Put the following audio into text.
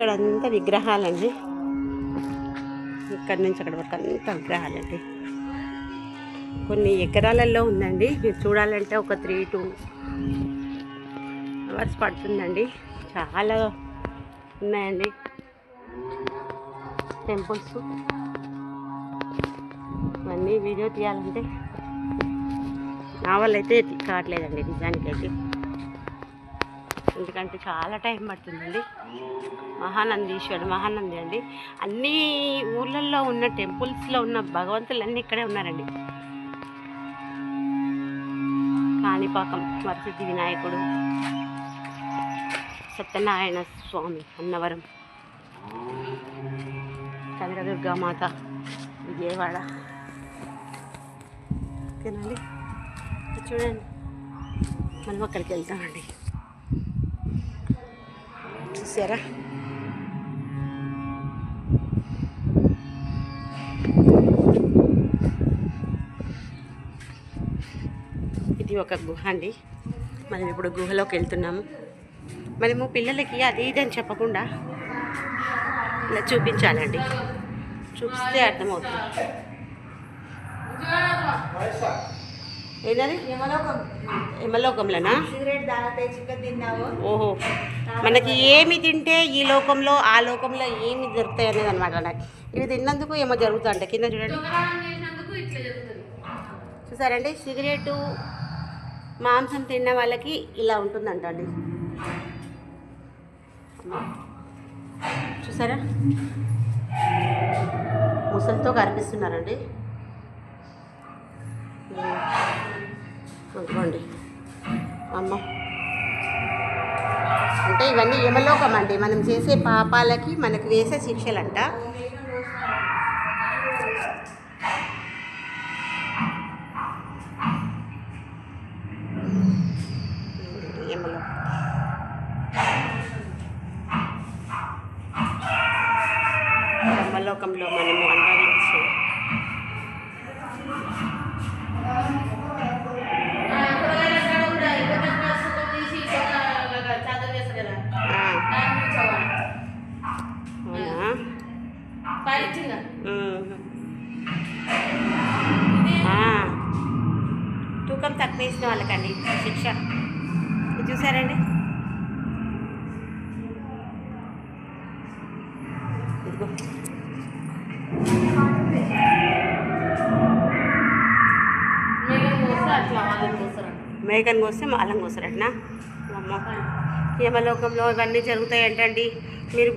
ఇక్కడ అంతా విగ్రహాలండి. ఇక్కడ నుంచి అక్కడ వరకు అంతా విగ్రహాలండి. కొన్ని ఎకరాలలో ఉందండి. మీరు చూడాలంటే ఒక త్రీ టూ అవర్స్ పడుతుందండి. చాలా ఉన్నాయండి. టెంపుల్స్. ఇవన్నీ వీడియో తీయాలంటే. నావల్ అయితే కావట్లేదండి నిజానికైతే. ఎందుకంటే చాలా టైం పడుతుందండి. మహానందీశ్వరుడు మహానంది అండి. అన్ని ఊళ్ళల్లో ఉన్న టెంపుల్స్లో ఉన్న భగవంతులు అన్నీ ఇక్కడే ఉన్నారండి. కాణిపాకం వరసిద్ధి వినాయకుడు సత్యనారాయణ స్వామి అన్నవరం కనకదుర్గామాత విజయవాడ. ఓకేనండి? చూడండి. మనం అక్కడికి వెళ్తామండి. చూసారా? ఇది ఒక గుహ అండి. మనం ఇప్పుడు గుహలోకి వెళ్తున్నాము. మనము పిల్లలకి అది ఇది అని చెప్పకుండా ఇలా చూపించాలండి. చూపిస్తే అర్థమవుతుంది. ఏంటది? యమలోకం యమలోకంలోనా సిగరెట్ తాగితే చికెన్ తిన్నావు. ఓహో. మనకి ఏమి తింటే ఈ లోకంలో ఆ లోకంలో ఏమి దొరుకుతాయి అనేది అనమాట నాకు ఇవి తిన్నందుకు ఏమో జరుగుతుందంట కింద చూడండి. చూసారండి? సిగరెట్ మాంసం తిన్న వాళ్ళకి ఇలా ఉంటుందంట అండి. చూసారా? ముసలితో కనిపిస్తున్నారండి. అనుకోండి అమ్మ. అంటే ఇవన్నీ యమలోకం అండి. మనం చేసే పాపాలకి మనకు వేసే శిక్షలంట. యమలోకం. యమలోకంలో మనము అనుభవించే తూకం తక్కువ వేసిన వాళ్ళకండి శిక్ష. చూసారండి? ఇదిగో. మేకను కోస్తే మాలం కోసరట్నా అమ్మ. యమలోకంలో ఇవన్నీ జరుగుతాయి ఏంటండి మీరు